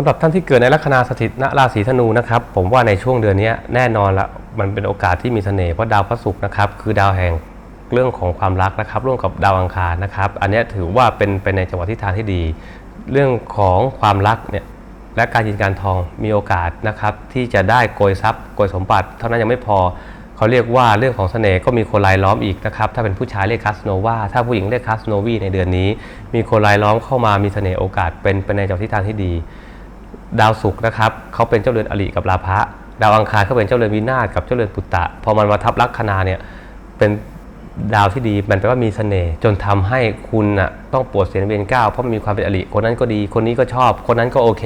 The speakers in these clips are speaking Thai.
สำหรับท่านที่เกิดในลัคนาสถิตณราศีธนูนะครับ ผมว่าในช่วงเดือนนี้แน่นอนละมันเป็นโอกาสที่มีเสน่ห์เพราะดาวพระศุกร์นะครับคือดาวแห่งเรื่องของความรักนะครับ ร่วมกับดาวอังคารนะครับ อันนี้ถือว่าเป็นเป็นในจังหวะทิศทางที่ดี เรื่องของความรักเนี่ยและการยินการทองมีโอกาสนะครับ ที่จะได้โกยทรัพย์โกยสมบัติ เท่านั้นยังไม่พอเขาเรียกว่าเรื่องของเสน่ห์ก็มีคนรายล้อมอีกนะครับถ้าเป็นผู้ชายเรียกคาสโนวาถ้าผู้หญิงเรียกคาสโนวีในเดือนนี้ มีคนรายล้อมเข้ามามีเสน่ห์โอกาสเป็นเป็นในจังหวะทิศทางที่ดี ดาวศุกร์นะครับเขาเป็นเจ้าเรือนอริกับราพะดาวอังคารเขาเป็นเจ้าเรือนวินาศกับเจ้าเรือนปุตตะ พอมันมาทับลัคนาเนี่ยเป็น ดาวที่ดีมันแปลว่ามีเสน่ห์จนทำให้คุณน่ะต้องปวดเสียนเวียนก้าวเพราะมีความเป็นอริคนนั้นก็ดี คนนี้ก็ชอบ คนนั้นก็โอเค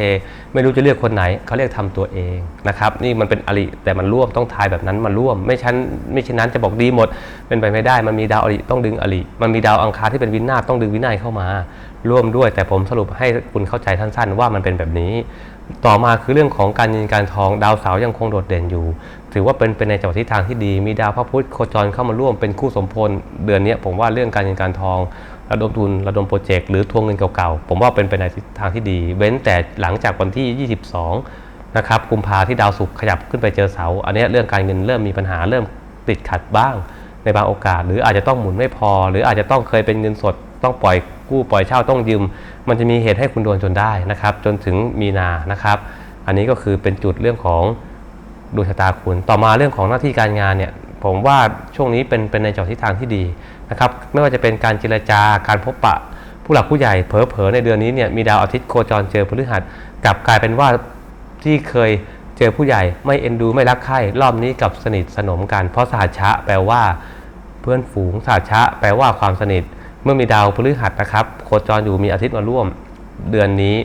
ไม่รู้จะเลือกคนไหนเขาเรียกทำตัวเองนะครับนี่มันเป็นอริแต่มันร่วมต้องทายแบบนั้นมาร่วม ไม่ชั้นไม่เช่นนั้นจะบอกดีหมด เป็นไปไม่ได้ มันมีดาวอริต้องดึงอริมันมีดาวอังคารที่เป็นวินาศต้องดึงวินัยเข้ามา ร่วมด้วย แต่ผมสรุปให้คุณเข้าใจสั้น ๆ ว่ามันเป็นแบบนี้ ต่อมาคือเรื่องของการเงินการทองดาวเสาร์ยังคงโดดเด่นอยู่ ถือว่าเป็นเป็นในจังหวะทิศทางที่ดี มีดาวพระพุธโคจรเข้ามาร่วมเป็นคู่สมพลเดือนนี้ผมว่าเรื่องการเงินการทอง ระดมทุนระดมโปรเจกต์หรือทวงเงินเก่าๆ ผมว่าเป็นไปในทิศทางที่ดี เว้นแต่หลังจากวันที่ 22 นะครับกุมภาที่ดาวศุกร์ขยับขึ้นไปเจอเสาอันนี้เรื่องการเงินเริ่มมีปัญหาเริ่มติดขัดบ้าง ในบางโอกาส หรืออาจจะต้องหมุนไม่พอ หรืออาจจะต้องเคยเป็นเงินสดต้องปล่อยกู้ปล่อยเช่าต้องยืม มันจะมีเหตุให้คุณโดนจนได้นะครับ จนถึงมีนานะครับ อันนี้ก็คือเป็นจุดเรื่องของ ดวงชะตาคุณ ต่อมาเรื่องของหน้าที่การงานเนี่ยผมว่าช่วงนี้เป็นเป็นในจอทิศทางที่ดีนะครับไม่ว่าจะเป็นการเจรจาการพบปะ ผู้หลักผู้ใหญ่เผลอๆในเดือนนี้เนี่ยมีดาวอาทิตย์โคจรเจอพฤหัสกลับกลายเป็นว่าที่เคยเจอผู้ใหญ่ไม่เอ็นดูไม่รักใคร่รอบนี้กลับสนิทสนมกันเพราะสหชะแปลว่า เพื่อนฝูงสหัชชะแปลว่าความสนิท เมื่อมีดาวพฤหัสนะครับ โคจรอยู่มีอาทิตย์มาร่วม เดือนนี้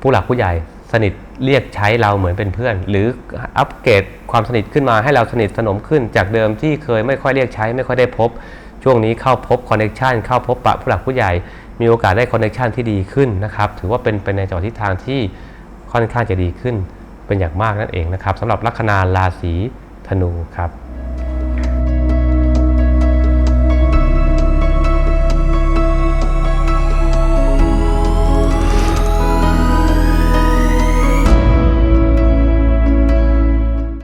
ผู้หลักผู้ใหญ่ สนิทเรียกใช้เราเหมือนเป็นเพื่อน หรืออัปเกรดความสนิทขึ้นมาให้เราสนิทสนมขึ้นจากเดิมที่เคยไม่ค่อยเรียกใช้ ไม่ค่อยได้พบ ช่วงนี้เข้าพบคอนเนคชันเข้าพบปะผู้หลักผู้ใหญ่ มีโอกาสได้คอนเนคชันที่ดีขึ้นนะครับ ถือว่าเป็นเป็นในจังหวะทิศทางที่ค่อนข้างจะดีขึ้นเป็นอย่างมากนั่นเองนะครับสำหรับลัคนาราศีธนูครับ